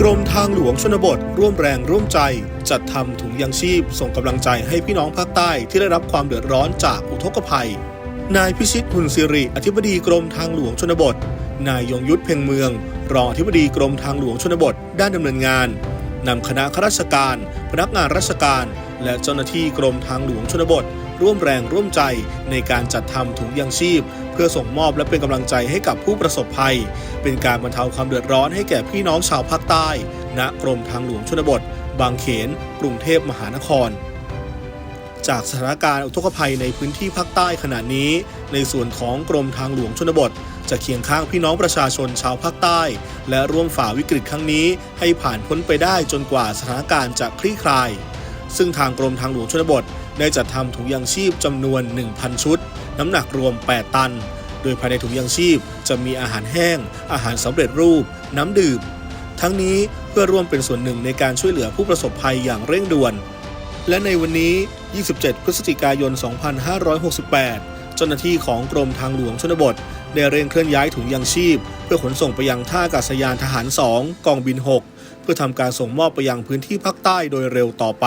กรมทางหลวงชนบท ร่วมแรงร่วมใจ จัดทำถุงยางชีพ ส่งกำลังใจให้พี่น้องภาคใต้ที่ได้รับความเดือดร้อนจากอุทกภัย นายพิชิตหุ่นสิริ อธิบดีกรมทางหลวงชนบท นายยงยุทธเพ่งเมือง รองอธิบดีกรมทางหลวงชนบท ด้านดำเนินงานนำคณะข้าราชการ พนักงานราชการ และเจ้าหน้าที่กรมทางหลวงชนบท ร่วมแรงร่วมใจในการจัดทำถุงยางชีพ เพื่อส่งมอบและเป็นกำลังใจให้กับผู้ประสบภัย เป็นการบรรเทาความเดือดร้อนให้แก่พี่น้องชาวภาคใต้ ณกรมทางหลวงชนบท บางเขน กรุงเทพมหานครจากสถานการณ์อุทกภัยในพื้นที่ภาคใต้ขณะนี้ ในส่วนของกรมทางหลวงชนบท จะเคียงข้างพี่น้องประชาชนชาวภาคใต้ และร่วมฝ่าวิกฤตครั้งนี้ ให้ผ่านพ้นไปได้จนกว่าสถานการณ์จะคลี่คลาย ซึ่งทางกรมทางหลวงชนบท ได้จัดทำถุงยางชีพจำนวน 1,000 ชุด น้ำหนักรวม 8 ตัน โดยภายในถุงยางชีพจะมีอาหารแห้ง อาหารสำเร็จรูป น้ำดื่ม ทั้งนี้เพื่อร่วมเป็นส่วนหนึ่งในการช่วยเหลือผู้ประสบภัยอย่างเร่งด่วน และในวันนี้ 27 พฤศจิกายน 2568 เจ้าหน้าที่ของกรมทางหลวงชนบทได้เร่งเคลื่อนย้ายถุงยางชีพ เพื่อขนส่งไปยังท่าอากาศยานทหาร 2 กองบิน 6 เพื่อทำการส่งมอบไปยังพื้นที่ภาคใต้โดยเร็วต่อไป